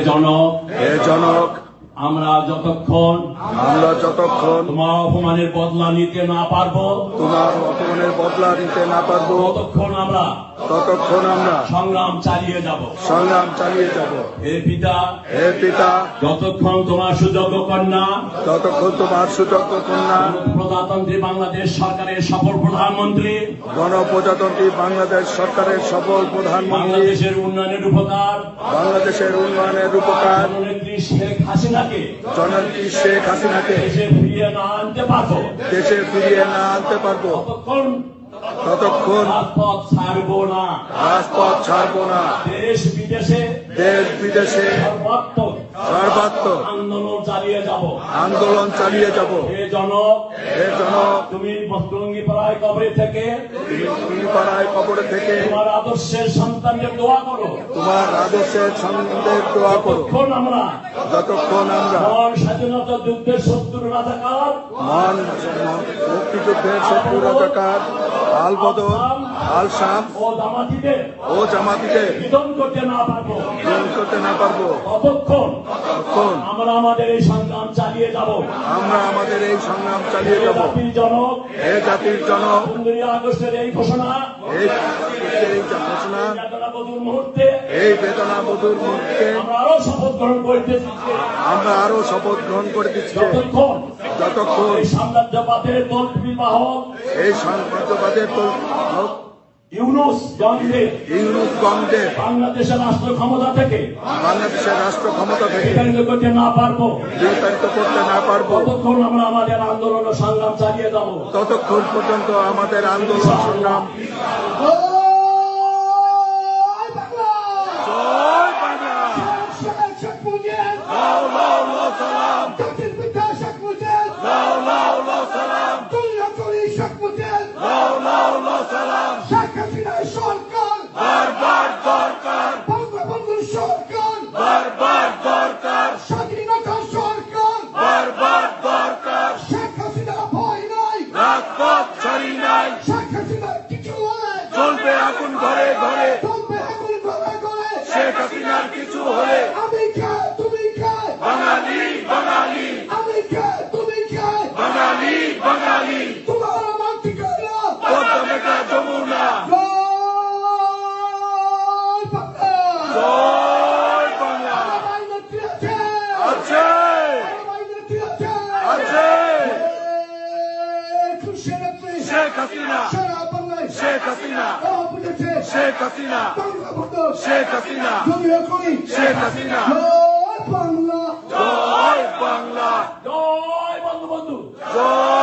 জনক। হে জনক। আমরা যতক্ষণ আমরা যতক্ষণ তোমার অপমানের বদলা নিতে না পারব তোমার অপমানের বদলা নিতে না পারব ততক্ষণ আমরা ততক্ষণ আমরা সংগ্রাম চালিয়ে যাব। সংগ্রাম চালিয়ে যাব। হে পিতা হে পিতা যতক্ষণ তোমার সুযোগ্য কন্যা ততক্ষণ তোমার সুযোগ্য কন্যা প্রজাতন্ত্রী বাংলাদেশ সরকারের সফল প্রধানমন্ত্রী গণপ্রজাতন্ত্রী বাংলাদেশ সরকারের সফল প্রধানমন্ত্রী বাংলাদেশের উন্নয়নের উপকার বাংলাদেশের উন্নয়নের উপকার। শেখ হাসিনাকে জননেত্রী শেখ হাসিনাকে দেশে ফিরিয়ে না আনতে পারব। দেশে ফিরিয়ে না আনতে পারব। ততক্ষণ ততক্ষণ রাজপথ ছাড়বো না। রাজপথ ছাড়বো না। দেশ বিদেশে দেশ বিদেশে সর্বাত্মক সর্বাত্মক আন্দোলন চালিয়ে যাব। আন্দোলন চালিয়ে যাব। হে জনক হে জনক তুমি টঙ্গি পাড়ায় কবরে থেকে। তুমি পাড়ায় কবরে থেকে। তোমার আদর্শের সন্তানদের দোয়া করো। তোমার আদর্শের সন্দেহ দোয়া করো। ততক্ষণ আমরা যতক্ষণ আমরা মহান স্বাধীনতা যুদ্ধের শত্রু রাজাকার মহান মুক্তিযুদ্ধের শত্রু রাজাকার আল বদর আল শাম ও ও করতে না পারব। করতে না পারব। ততক্ষণ তখন আমরা আমাদের এই সংগ্রাম চালিয়ে যাব। আমরা আমাদের এই সংগ্রাম চালিয়ে যাব। হে জাতির জনক পনেরোই আগস্টের এই ঘোষণা। এই এই ঘোষণা। বেদনাবধুর মুহূর্তে। এই বেদনা বধুর মুহূর্তে। আমরা আরও শপথ গ্রহণ করতেছি আমরা আরও শপথ গ্রহণ করে দিচ্ছি যতক্ষণ যতক্ষণ এই সাম্রাজ্যবাদের দল বিবাহ এই সাম্রাজ্যবাদের তো ইউনুস বাংলাদেশের রাষ্ট্র ক্ষমতা থেকে। বাংলাদেশের রাষ্ট্র ক্ষমতা থেকে। বিতাড়িত করতে না পারব। করতে না পারব। ততক্ষণ আমরা আমাদের আন্দোলন ও সংগ্রাম চালিয়ে যাব। ততক্ষণ পর্যন্ত আমাদের আন্দোলন সংগ্রাম হাসিনা। সারা বাংলায় শেখ হাসিনা। ও বুঝেছে শেখ হাসিনা। বঙ্গবন্ধু শেখ হাসিনা। জমিয়ে করি শেখ হাসিনা। জয় বাংলা। জয় বাংলা। জয় বঙ্গবন্ধু। জয়